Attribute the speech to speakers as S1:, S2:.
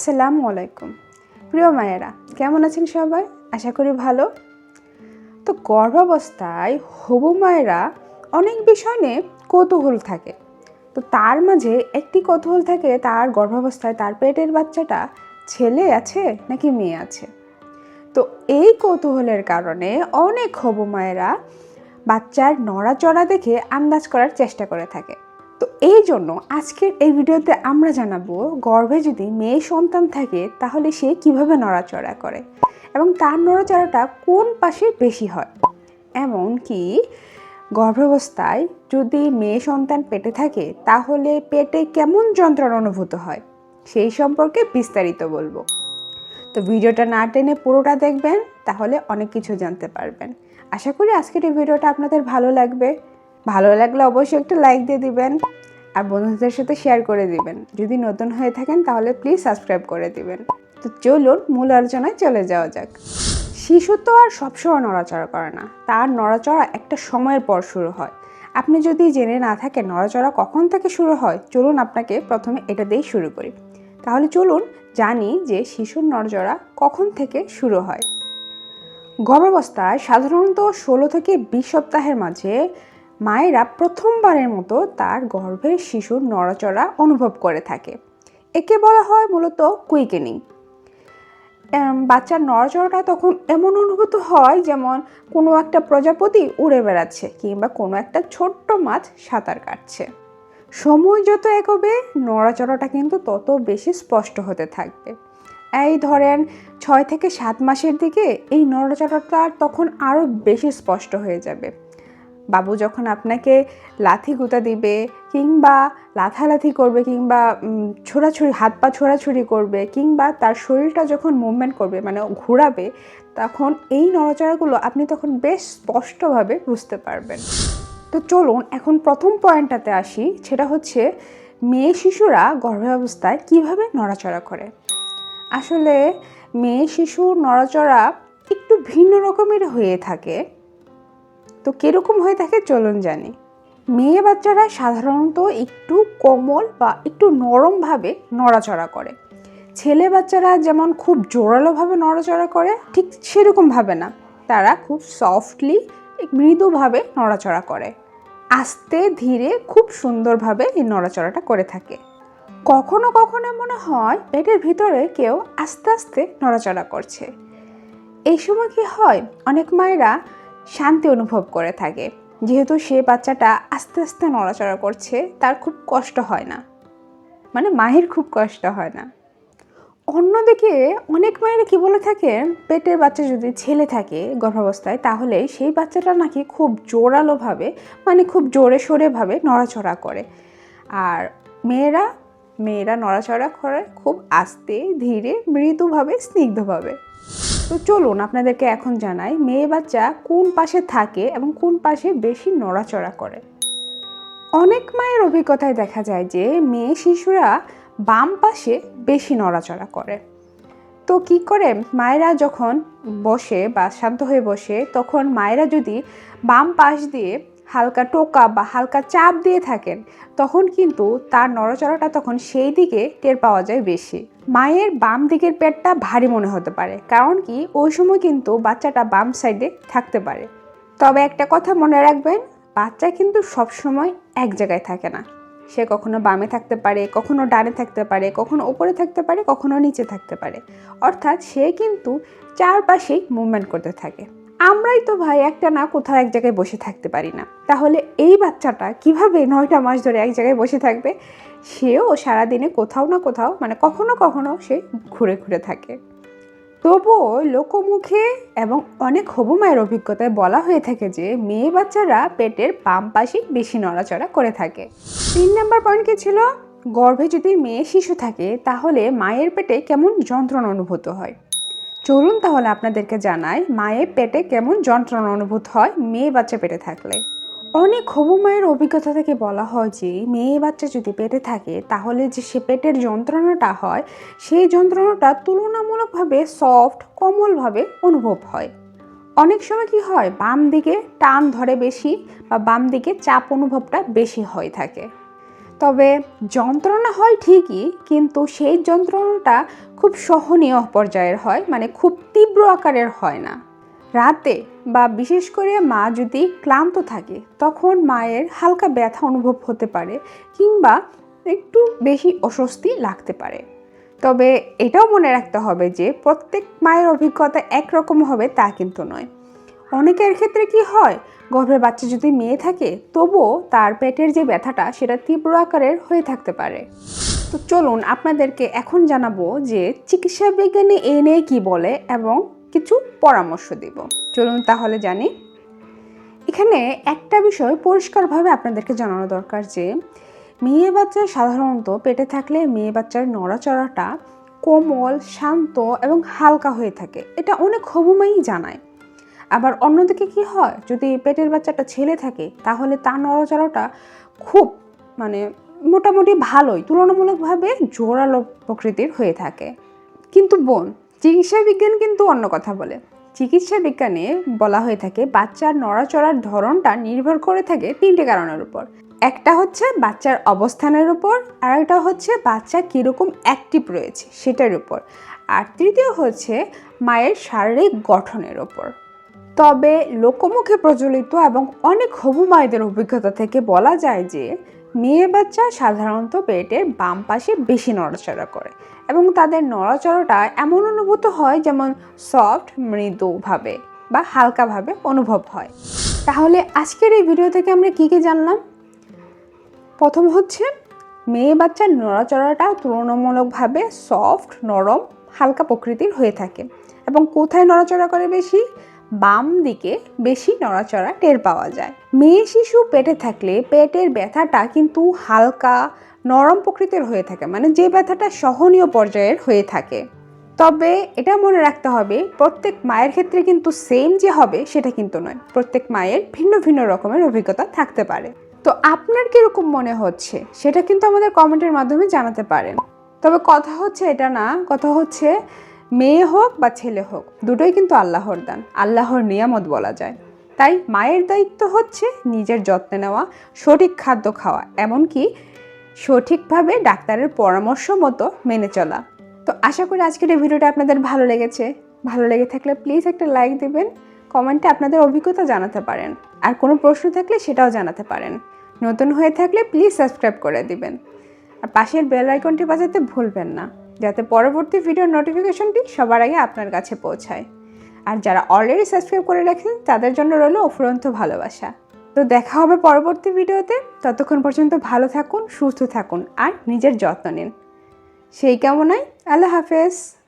S1: আসসালামু আলাইকুম। প্রিয় মায়েরা, কেমন আছেন সবাই? আশা করি ভালো। তো গর্ভাবস্থায় হবু মায়েরা অনেক বিষয় নিয়ে কৌতূহল থাকে। তো তার মাঝে একটি কৌতূহল থাকে, তার গর্ভাবস্থায় তার পেটের বাচ্চাটা ছেলে আছে নাকি মেয়ে আছে? তো এই কৌতূহলের কারণে অনেক হবু মায়েরা বাচ্চার নড়াচড়া দেখে আন্দাজ করার চেষ্টা করে থাকে। তো এই জন্য আজকের এই ভিডিওতে আমরা জানাব গর্ভে যদি মেয়ে সন্তান থাকে, তাহলে সে কীভাবে নড়াচড়া করে এবং তার নড়াচড়াটা কোন পাশে বেশি হয়? এমন কি গর্ভাবস্থায় যদি মেয়ে সন্তান পেটে থাকে, তাহলে পেটে কেমন যন্ত্রণা অনুভূত হয়? সেই সম্পর্কে বিস্তারিত বলব। তো ভিডিওটা না টেনে পুরোটা দেখবেন, তাহলে অনেক কিছু জানতে পারবেন। আশা করি আজকের এই ভিডিওটা আপনাদের ভালো লাগবে। ভালো লাগলে অবশ্যই একটা লাইক দিয়ে দিবেন আর বন্ধুদের সাথে শেয়ার করে দিবেন। যদি নতুন হয়ে থাকেন তাহলে প্লিজ সাবস্ক্রাইব করে দিবেন। তো চলুন মূল আলোচনায় চলে যাওয়া যাক। শিশু তো আর সবসময় নড়াচড়া করে না। তার নড়াচড়া একটা সময়ের পর শুরু হয়। আপনি যদি জেনে না থাকেন নড়াচড়া কখন থেকে শুরু হয়, চলুন আপনাকে প্রথমে এটা দিয়েই শুরু করি। তাহলে চলুন জানি যে শিশুর নড়াচড়া কখন থেকে শুরু হয়। গর্ভাবস্থায় সাধারণত ষোলো থেকে বিশ সপ্তাহের মাঝে মায়েরা প্রথমবারের মতো তার গর্ভের শিশুর নড়াচড়া অনুভব করে থাকে। একে বলা হয় মূলত কুইকেনিং। বাচ্চার নড়াচড়াটা তখন এমন অনুভূত হয় যেমন কোনো একটা প্রজাপতি উড়ে বেড়াচ্ছে কিংবা কোনো একটা ছোট্ট মাছ সাঁতার কাটছে। সময় যত এগোবে, নড়াচড়াটা কিন্তু তত বেশি স্পষ্ট হতে থাকবে। এই ধরেন ছয় থেকে সাত মাসের দিকে এই নড়াচড়াটা তখন আরও বেশি স্পষ্ট হয়ে যাবে। বাবু যখন আপনাকে লাথি গুঁতা দিবে কিংবা লাথালাথি করবে কিংবা ছোড়াছুড়ি, হাত পা ছোড়াছুড়ি করবে কিংবা তার শরীরটা যখন মুভমেন্ট করবে মানে ঘোরাবে, তখন এই নড়াচড়াগুলো আপনি তখন বেশ স্পষ্টভাবে বুঝতে পারবেন। তো চলুন এখন প্রথম পয়েন্টটাতে আসি, সেটা হচ্ছে মেয়ে শিশুরা গর্ভাবস্থায় কীভাবে নড়াচড়া করে? আসলে মেয়ে শিশুর নড়াচড়া একটু ভিন্ন রকমের হয়ে থাকে তো কীরকম হয়ে থাকে চলুন জানি। মেয়ে বাচ্চারা সাধারণত একটু কোমল বা একটু নরমভাবে নড়াচড়া করে। ছেলে বাচ্চারা যেমন খুব জোরালোভাবে নড়াচড়া করে, ঠিক সেরকমভাবে না। তারা খুব সফটলি মৃদুভাবে নড়াচড়া করে। আস্তে, ধীরে, খুব সুন্দরভাবে এই নড়াচড়াটা করে থাকে। কখনো কখনো মনে হয় পেটের ভিতরে কেউ আস্তে আস্তে নড়াচড়া করছে। এই সময় কি হয়? অনেক মায়েরা শান্তি অনুভব করে থাকে। যেহেতু সে বাচ্চাটা আস্তে আস্তে নড়াচড়া করছে, তার খুব কষ্ট হয় না। মানে মায়ের খুব কষ্ট হয় না। অন্যদিকে অনেক মায়েরা কি বলে থাকেন পেটের বাচ্চা যদি ছেলে থাকে গর্ভাবস্থায়, তাহলে সেই বাচ্চাটা নাকি খুব জোরালোভাবে মানে খুব জোরে সোরেভাবে নড়াচড়া করে। আর মেয়েরা মেয়েরা নড়াচড়া করে খুব আস্তে, ধীরে, মৃদুভাবে, স্নিগ্ধভাবে। তো চলুন আপনাদেরকে এখন জানাই, মেয়ে বাচ্চা কোন পাশে থাকে এবং কোন পাশে বেশি নড়াচড়া করে? অনেক মায়ের অভিজ্ঞতায় দেখা যায় যে, মেয়ে শিশুরা বাম পাশে বেশি নড়াচড়া করে। তো কি করে? মায়েরা যখন বসে বা শান্ত হয়ে বসে, তখন মায়েরা যদি বাম পাশ দিয়ে হালকা টোকা বা হালকা চাপ দিয়ে থাকেন, তখন কিন্তু তার নড়াচড়াটা তখন সেই দিকে টের পাওয়া যায় বেশি। মায়ের বাম দিকের পেটটা ভারী মনে হতে পারে, কারণ কি ওই সময় কিন্তু বাচ্চাটা বাম সাইডে থাকতে পারে। তবে একটা কথা মনে রাখবেন, বাচ্চা কিন্তু সবসময় এক জায়গায় থাকে না। সে কখনো বামে থাকতে পারে, কখনো ডানে থাকতে পারে, কখনো ওপরে থাকতে পারে, কখনো নিচে থাকতে পারে। অর্থাৎ সে কিন্তু চারপাশেই মুভমেন্ট করতে থাকে। আমরাই তো ভাই একটা না কোথাও এক জায়গায় বসে থাকতে পারি না। তাহলে এই বাচ্চাটা কীভাবে নয়টা মাস ধরে এক জায়গায় বসে থাকবে? সেও সারাদিনে কোথাও না কোথাও মানে কখনো কখনো সে ঘুরে ঘুরে থাকে। তবুও লোকমুখে এবং অনেক হবু মায়ের অভিজ্ঞতায় বলা হয়ে থাকে যে, মেয়ে বাচ্চারা পেটের বাম পাশে বেশি নড়াচড়া করে থাকে। তিন নাম্বার পয়েন্ট কি ছিল? গর্ভে যদি মেয়ে শিশু থাকে, তাহলে মায়ের পেটে কেমন যন্ত্রণা অনুভূত হয়? চলুন তাহলে আপনাদেরকে জানাই, মায়ের পেটে কেমন যন্ত্রণা অনুভূত হয় মেয়ে বাচ্চা পেটে থাকলে। অনেক হবু মায়ের অভিজ্ঞতা থেকে বলা হয় যে, মেয়ে বাচ্চা যদি পেটে থাকে, তাহলে যে সে পেটের যন্ত্রণাটা হয়, সেই যন্ত্রণাটা তুলনামূলকভাবে সফট, কোমলভাবে অনুভব হয়। অনেক সময় কি হয়, বাম দিকে টান ধরে বেশি বা বাম দিকে চাপ অনুভবটা বেশি হয়ে থাকে। তবে যন্ত্রণা হয় ঠিকই, কিন্তু সেই যন্ত্রণাটা খুব সহনীয় পর্যায়ের হয় মানে খুব তীব্র আকারের হয় না। রাতে বা বিশেষ করে মা যদি ক্লান্ত থাকে, তখন মায়ের হালকা ব্যথা অনুভব হতে পারে কিংবা একটু বেশি অস্বস্তি লাগতে পারে। তবে এটাও মনে রাখতে হবে যে প্রত্যেক মায়ের অভিজ্ঞতা একরকম হবে তা কিন্তু নয়। অনেকের ক্ষেত্রে কি হয় গর্ভের বাচ্চা যদি মেয়ে থাকে, তবুও তার পেটের যে ব্যথাটা, সেটা তীব্র আকারের হয়ে থাকতে পারে। তো চলুন আপনাদেরকে এখন জানাব যে চিকিৎসা বিজ্ঞানী এ নিয়ে কী বলে এবং কিছু পরামর্শ দিব। চলুন তাহলে জানি। এখানে একটা বিষয় পরিষ্কারভাবে আপনাদেরকে জানানো দরকার যে, মেয়ে বাচ্চা সাধারণত পেটে থাকলে মেয়ে বাচ্চার নড়াচড়াটা কোমল, শান্ত এবং হালকা হয়ে থাকে। এটা অনেক হবুমাই জানায়। আবার অন্যদিকে কি হয়? যদি পেটের বাচ্চাটা ছেলে থাকে, তাহলে তার নড়াচড়াটা খুব মানে মোটামুটি ভালোই, তুলনামূলকভাবে জোরালো প্রকৃতির হয়ে থাকে। কিন্তু বোন, চিকিৎসা বিজ্ঞান কিন্তু অন্য কথা বলে। চিকিৎসা বিজ্ঞানে বলা হয়ে থাকে, বাচ্চার নড়াচড়ার ধরনটা নির্ভর করে থাকে তিনটে কারণের উপর। একটা হচ্ছে বাচ্চার অবস্থানের উপর, আর একটা হচ্ছে বাচ্চা কীরকম অ্যাক্টিভ রয়েছে সেটার উপর। আর তৃতীয় হচ্ছে মায়ের শারীরিক গঠনের ওপর তবে লোকমুখে প্রচলিত এবং অনেক হবু মায়েদের অভিজ্ঞতা থেকে বলা যায় যে, মেয়ে বাচ্চা সাধারণত পেটের বাম পাশে বেশি নড়াচড়া করে এবং তাদের নড়াচড়াটা এমন অনুভূত হয় যেমন সফট, মৃদুভাবে বা হালকাভাবে অনুভব হয়। তাহলে আজকের এই ভিডিও থেকে আমরা কী কী জানলাম? প্রথম হচ্ছে, মেয়ে বাচ্চার নড়াচড়াটা তুলনামূলকভাবে সফট, নরম, হালকা প্রকৃতির হয়ে থাকে এবং কোথায় নড়াচড়া করে বেশি? বাম দিকে বেশি নড়াচড়া টের পাওয়া যায়। মেয়ে শিশু পেটে থাকলে পেটের ব্যথাটা কিন্তু হালকা নরম প্রকৃতির হয়ে থাকে মানে যে ব্যথাটা সহনীয় পর্যায়ের হয়ে থাকে। তবে এটা মনে রাখতে হবে, প্রত্যেক মায়ের ক্ষেত্রে কিন্তু সেম যে হবে সেটা কিন্তু নয়। প্রত্যেক মায়ের ভিন্ন ভিন্ন রকমের অভিজ্ঞতা থাকতে পারে। তো আপনার কীরকম মনে হচ্ছে? সেটা কিন্তু আমাদের কমেন্টের মাধ্যমে জানাতে পারেন। তবে কথা হচ্ছে এটা না, কথা হচ্ছে মেয়ে হোক বা ছেলে হোক, দুটোই কিন্তু আল্লাহর দান। আল্লাহর নিয়ামত বলা যায়। তাই মায়ের দায়িত্ব হচ্ছে নিজের যত্ন নেওয়া, সঠিক খাদ্য খাওয়া, এমনকি সঠিকভাবে ডাক্তারের পরামর্শ মতো মেনে চলা। তো আশা করি আজকের এই ভিডিওটা আপনাদের ভালো লেগেছে। ভালো লেগে থাকলে প্লিজ একটা লাইক দেবেন কমেন্টে আপনাদের অভিজ্ঞতা জানাতে পারেন। আর কোনো প্রশ্ন থাকলে সেটাও জানাতে পারেন। নতুন হয়ে থাকলে প্লিজ সাবস্ক্রাইব করে দিবেন। আর পাশের বেল আইকনটি বাজাতে ভুলবেন না। যাতে পরবর্তী ভিডিওর নোটিফিকেশনটি সবার আগে আপনার কাছে পৌঁছায়। আর যারা অলরেডি সাবস্ক্রাইব করে রাখেন, তাদের জন্য রইল অফুরন্ত ভালোবাসা। তো দেখা হবে পরবর্তী ভিডিওতে ততক্ষণ পর্যন্ত ভালো থাকুন, সুস্থ থাকুন, আর নিজের যত্ন নিন। সেই কামনায় আল্লাহ হাফেজ।